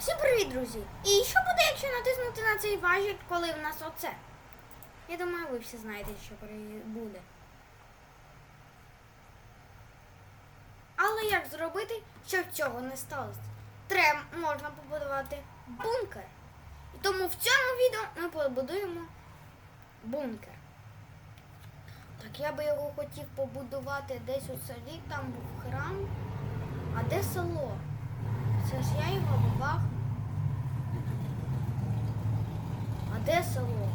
Всім привіт, друзі! І що буде, якщо натиснути на цей важіль, коли в нас оце? Я думаю, ви всі знаєте, що буде. Але як зробити, щоб цього не сталося? Треба можна побудувати бункер. І тому в цьому відео ми побудуємо бункер. Так я би його хотів побудувати десь у селі, там був храм. А де село? Це ж я його бабах. А де село?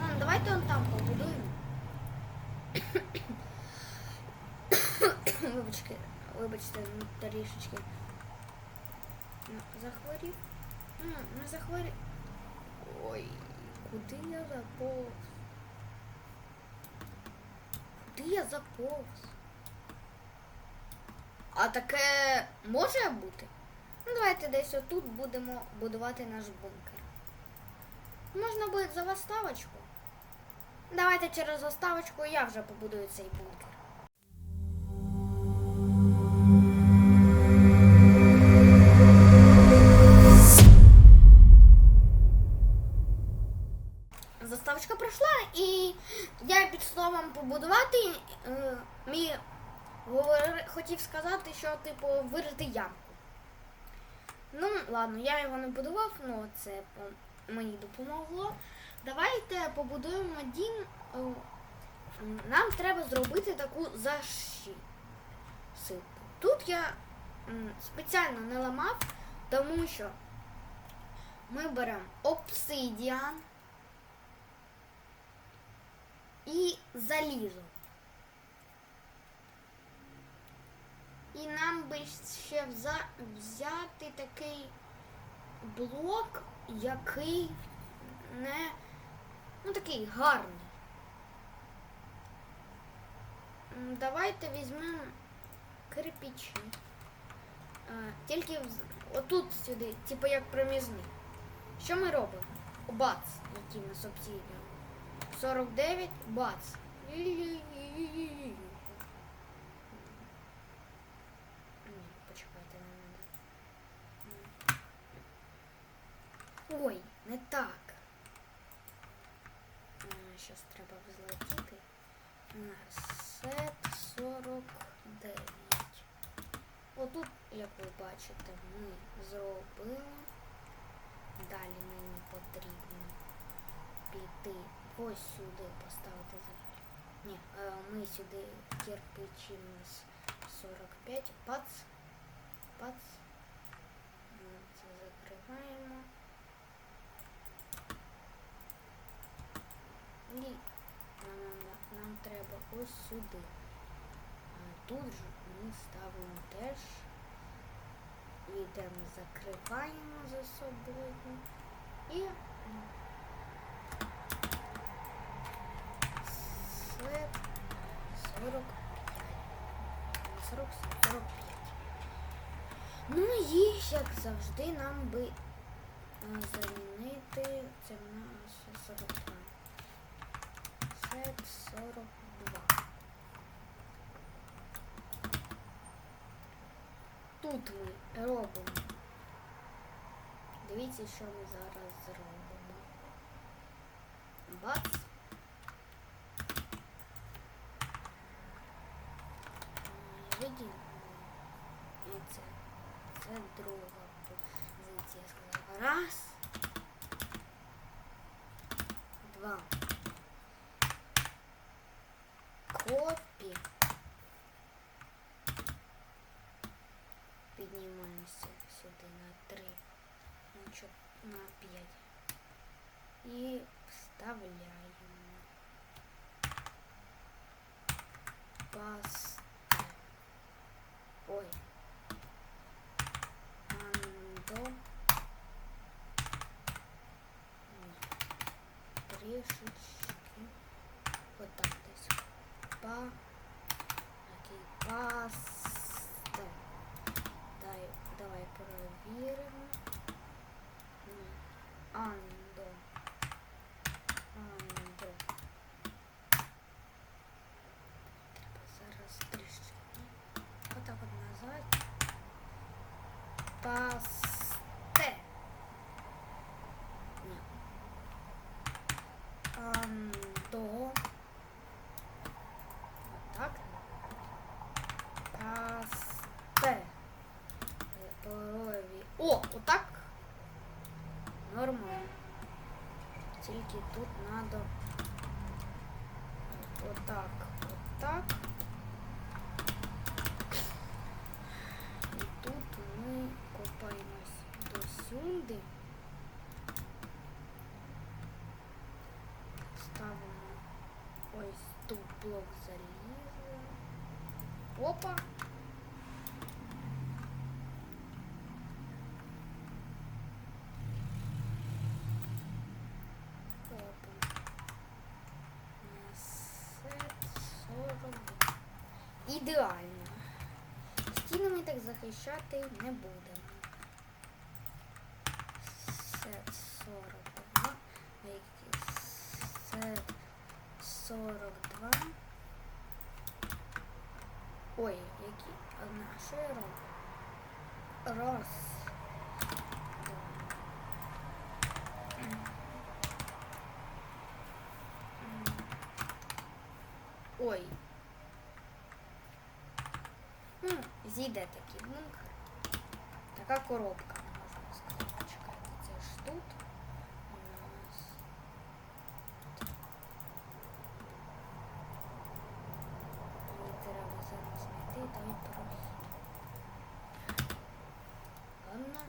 Ну, давайте он там побудуємо. Вибачте, вибачте, ну, трішечки. Ну, захворів. Ну, не захворів. Ой, куди я заповз? Куди я заповз? А таке може бути? Ну, давайте десь отут будемо будувати наш бункер. Можна буде за заставочку. Давайте через заставочку я вже побудую цей бункер. Не будував, ну це мені допомогло. Давайте побудуємо дім. Е, Нам треба зробити таку защиту. Тут я спеціально не ламав, тому що ми беремо обсидіан і залізо. І нам би ще взяти такий блок, який не ну такий гарний. Давайте візьмемо кирпичі. Тільки отут сюди, типу як проміжний. Що ми робимо? Бац, який нас обсідіан. 49, бац. Ні, почекайте, не надо. Ой, не так. Зараз треба взлетіти. Сет 49. Отут, як ви бачите, ми зробили. Далі мені потрібно піти ось сюди поставити землю. Ні, е, ми сюди кирпичі 45. Пац. Пац. Ми Це закриваємо. І нам, нам, нам треба ось сюди. Тут же ми ставимо теж. Йдемо, закриваємо за собою. І це 45. 40, 45. Ну і як завжди нам би е, замінити це в нас 42. Це 42. Тут робимо. Дивіться, що ми зараз зробимо. Бац. Виділи? І це, це друга позиція. Я сказала. Раз. Два. Копі. Піднімаємося сюди на три, на чо- на п'ять. І вставляємо. Пас. Ой. Андо. Ні. отак. Нормально. Тільки тут надо отак, отак. І тут ми копаємось до сюди. Ставимо ось тут блок заліза. Опа. Опа. Стіни ми так захищати не будемо. Сет 42. Які? Сет 42. Ой, які? Одна. Що я роблю? Раз. Два. М. М. Ой. Ну, зійде такий бункер. Така коробка, можна сказати. Чекайте, це ж тут. У нас. Мені треба зараз знайти той прохід. Ладно.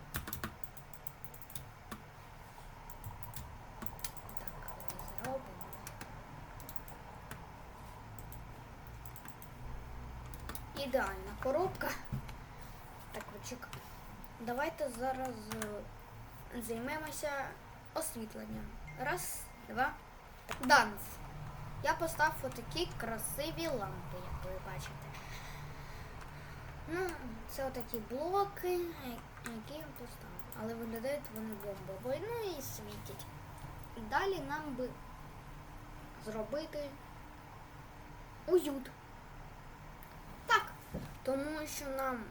Так, зробимо. Ідеальна коробка. Почекай. Давайте зараз е, займемося освітленням. Раз, два. Данс. Я поставив отакі красиві лампи, як ви бачите. Ну, це отакі блоки, які я поставив. Але виглядають вони бомбові. Ну і світять. Далі нам би зробити уют. Так, тому що нам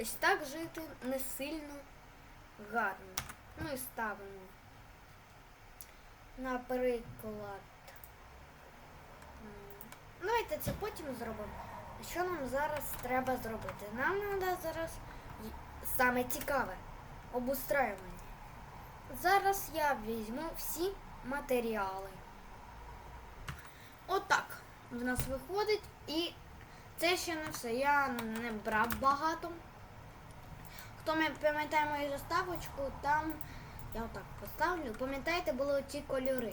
ось так жити не сильно гарно. Ну і ставимо. Наприклад. Давайте це потім зробимо. Що нам зараз треба зробити? Нам треба зараз саме цікаве обустраювання. Зараз я візьму всі матеріали. Отак в нас виходить і це ще не все. Я не брав багато. Хто пам'ятає мою заставочку, там я отак поставлю. Пам'ятаєте, були ті кольори.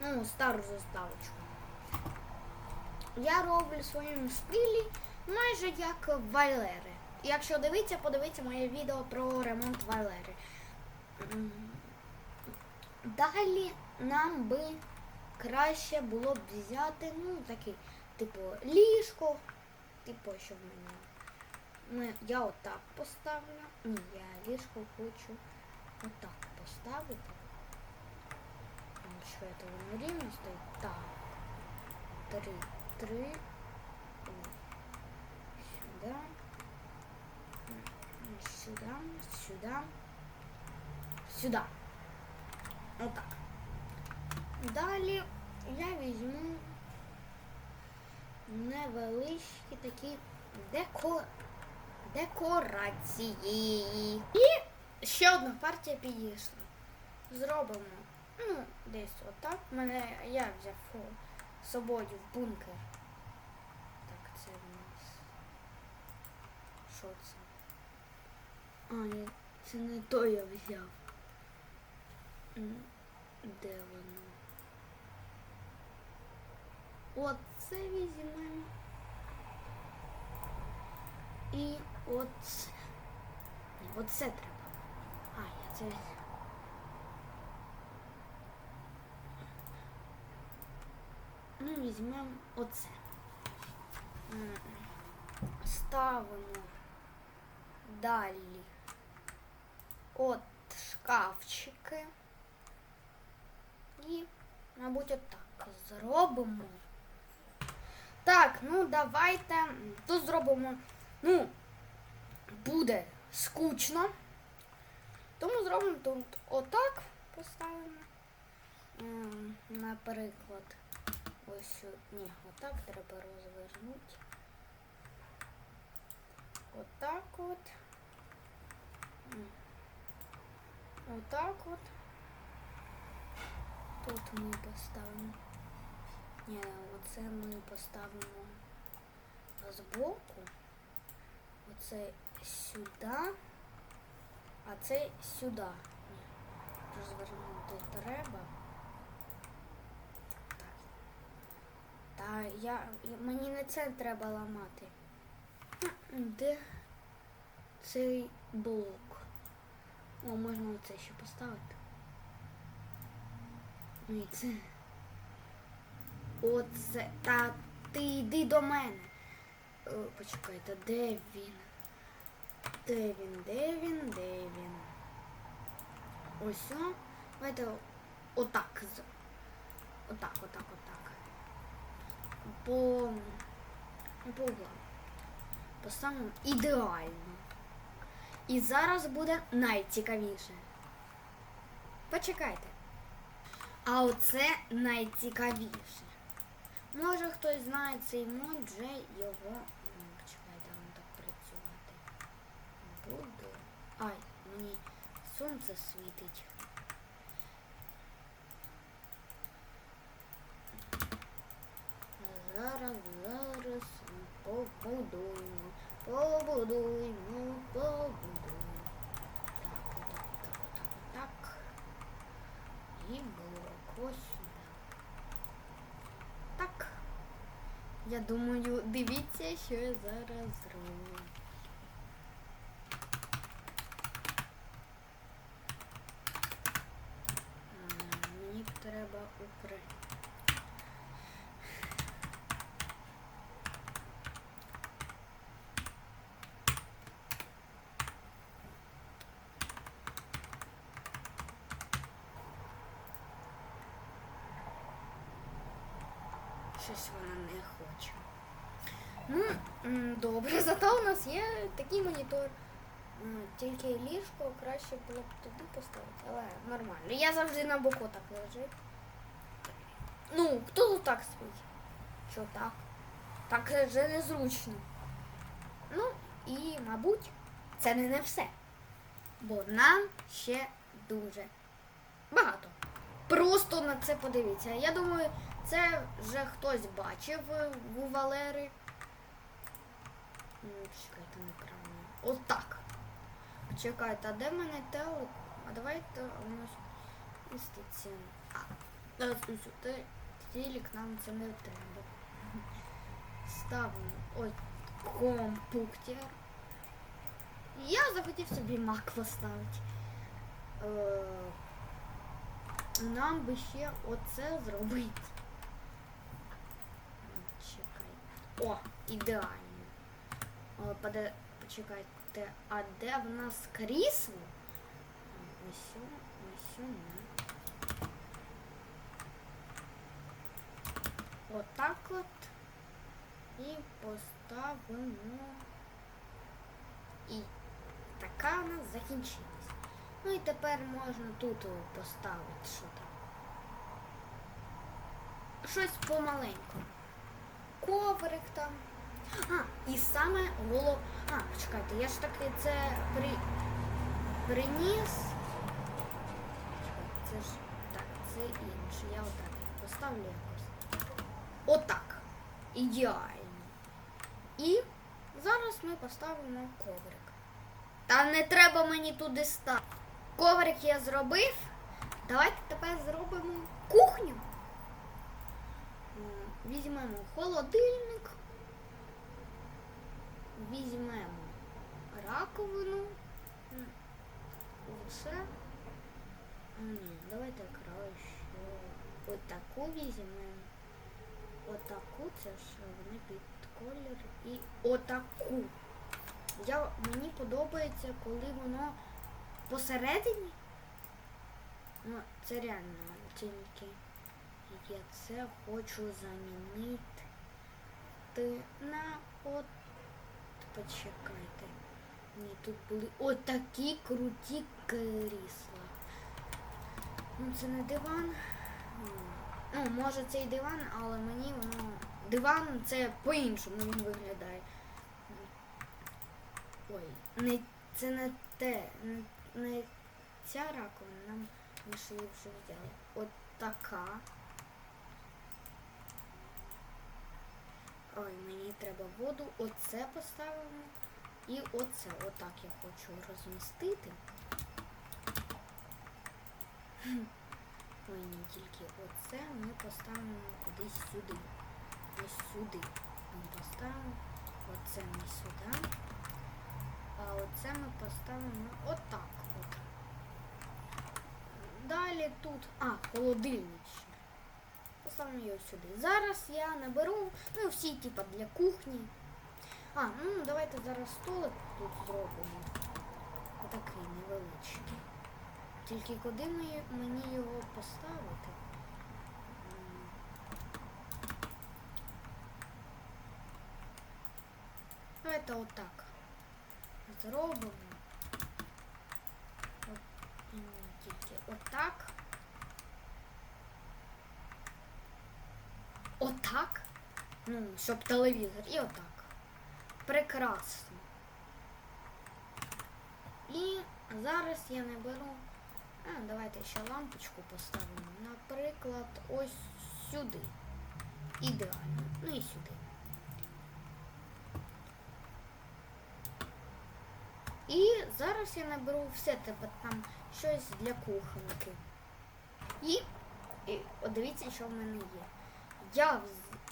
Ну, стару заставочку. Я роблю в своєму стилі майже як Вайлери. Якщо дивитися, подивіться моє відео про ремонт Вайлери. Далі нам би краще було б взяти, ну, такий, типу, ліжко. Типу, що в мене. Ми, я отак поставлю. Ні, я ліжко хочу отак поставити. М, Що це воно рівно стоїть? Так. Три. Три. О. Сюди. М, Сюди. Сюди. Сюди. Отак. Далі я візьму Невеличкі такі деко... декорації. І ще одна партія підійшла. Зробимо, ну, десь отак. Мене я взяв з собою в бункер. Так, це в нас. Що це? А, ні, це не то я взяв. Де воно? Оце візьмемо. І оце. Ні, оце треба. А, я це. візьму. Ну, візьмемо оце. Ставимо далі. От шкафчики. І, мабуть, отак зробимо. Так, ну давайте тут зробимо. Ну, буде скучно. Тому зробимо тут отак поставимо. Ем, Наприклад, ось ні, отак треба розвернути. Отак от. Отак от. Тут ми поставимо. Ні, оце ми поставимо збоку. Оце сюди. А це сюди. Розвернути треба. Так. Та я, я- мені не це треба ламати. Де цей блок? О, можна оце ще поставити. Ну і це. Оце. Та ти йди до мене. О, почекайте, де він? Де він? Де він? Де він? Ось о. Давайте отак. Отак, отак, отак. По. По углам. Поставимо ідеально. І зараз буде найцікавіше. Почекайте. А оце найцікавіше. Може хтось знає цей мод, вже його. Почекайте, вам так працювати. Буду. Ай, мені сонце світить. Зараз, зараз побудуємо, побудуємо, побудуємо. Так, отак, отак, отак, отак. І блок ось сюди. Так. Я думаю, дивіться, що я зараз зроблю. М, Мені треба укрити. Щось вона не хоче. Ну, добре, зато у нас є такий монітор. Тільки ліжко краще було б туди поставити, але нормально. Я завжди на боку так лежу. Ну, хто тут так спить? Що так? Так вже незручно. Ну, і, мабуть, це не, не все. Бо нам ще дуже багато. Просто на це подивіться. Я думаю, це вже хтось бачив е, у Валери. Чекайте, неправильно. Отак. Чекайте, а де в мене телек? А давайте у нас міститься. А, ось. Телек нам це не треба. Ставимо ось компуктер. Я захотів собі мак поставити. Е, нам би ще оце зробити. О, ідеально. О, поде... Почекайте, а де в нас крісло? Ось, ось сюди. Отак от. І поставимо. І така у нас закінчилась. Ну і тепер можна тут поставити що там. Щось помаленькому. Коврик там. А, і саме голов. А, почекайте, я ж таки це при... приніс. Це ж так, це інше. Я отак поставлю якось. Отак. Ідеально. І зараз ми поставимо коврик. Та не треба мені туди ставити. Коврик я зробив. Давайте тепер зробимо кухню. Візьмемо холодильник. Візьмемо раковину. Все. Ні, давайте краще. Отаку візьмемо. Отаку, це ж вони під колір. І отаку. Я, мені подобається, коли воно посередині. Ну, це реально тільки я це хочу замінити на от. Почекайте. Ні, тут були отакі круті крісла. Ну, це не диван. Ну, може це і диван, але мені воно. Диван це по-іншому він виглядає. Ой, не, це не те, не, не ця раковина, нам ми ж її вже взяли. От така. Ой, мені треба воду. Оце поставимо. І оце. Отак я хочу розмістити. Ой, не тільки оце ми поставимо кудись сюди. Ось сюди. Ми поставимо. Оце ми сюди. А оце ми поставимо отак от. Далі тут. А, холодильник. Поставимо його сюди. Зараз я наберу, ну, всі типа для кухні. А, ну давайте зараз столик тут зробимо. Отакий невеличкий. Тільки куди ми- мені його поставити? М. Давайте отак. Зробимо. От, ні, тільки отак. Отак. Ну, щоб телевізор. І отак. Прекрасно. І зараз я не беру. А, давайте ще лампочку поставимо. Наприклад, ось сюди. Ідеально. Ну і сюди. І зараз я наберу все тебе там щось для кухоньки. І, і дивіться, що в мене є. Я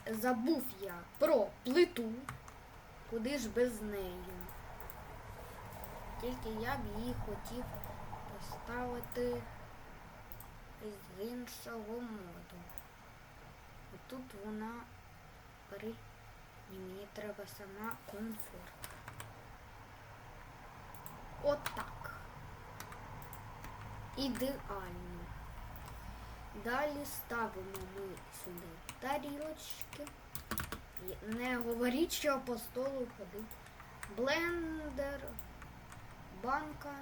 забув я про плиту. Куди ж без неї? Тільки я б її хотів поставити з іншого моду. Тут вона при... Ні, мені треба сама комфорт. Отак. Ідеально. Далі ставимо ми сюди тарілочки. Не говоріть, що по столу ходить. Блендер, банка.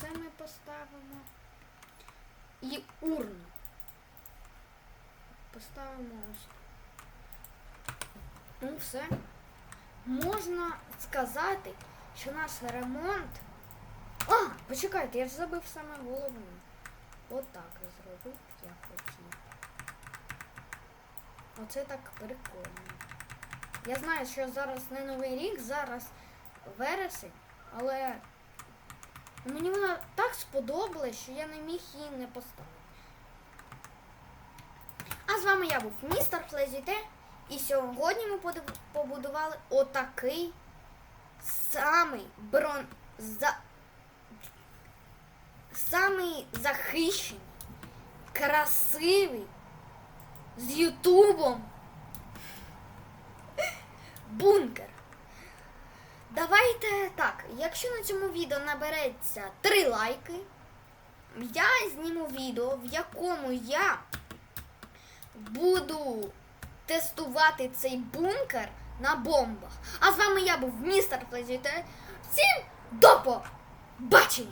Це ми поставимо. І урну. Поставимо ось. Ну все. Можна сказати, що наш ремонт. А, почекайте, я ж забив саме головне. Отак зробив, я хотів. Оце так прикольно. Я знаю, що зараз не новий рік, зараз вересень, але мені вона так сподобалась, що я не міг її не поставити. А з вами я був містер Флезіте, і сьогодні ми побудували отакий самий брон... самий захищений, красивий з Ютубом бункер. Давайте так, якщо на цьому відео набереться 3 лайки, я зніму відео, в якому я буду тестувати цей бункер на бомбах. А з вами я був містер Плезіте. Всім до побачення!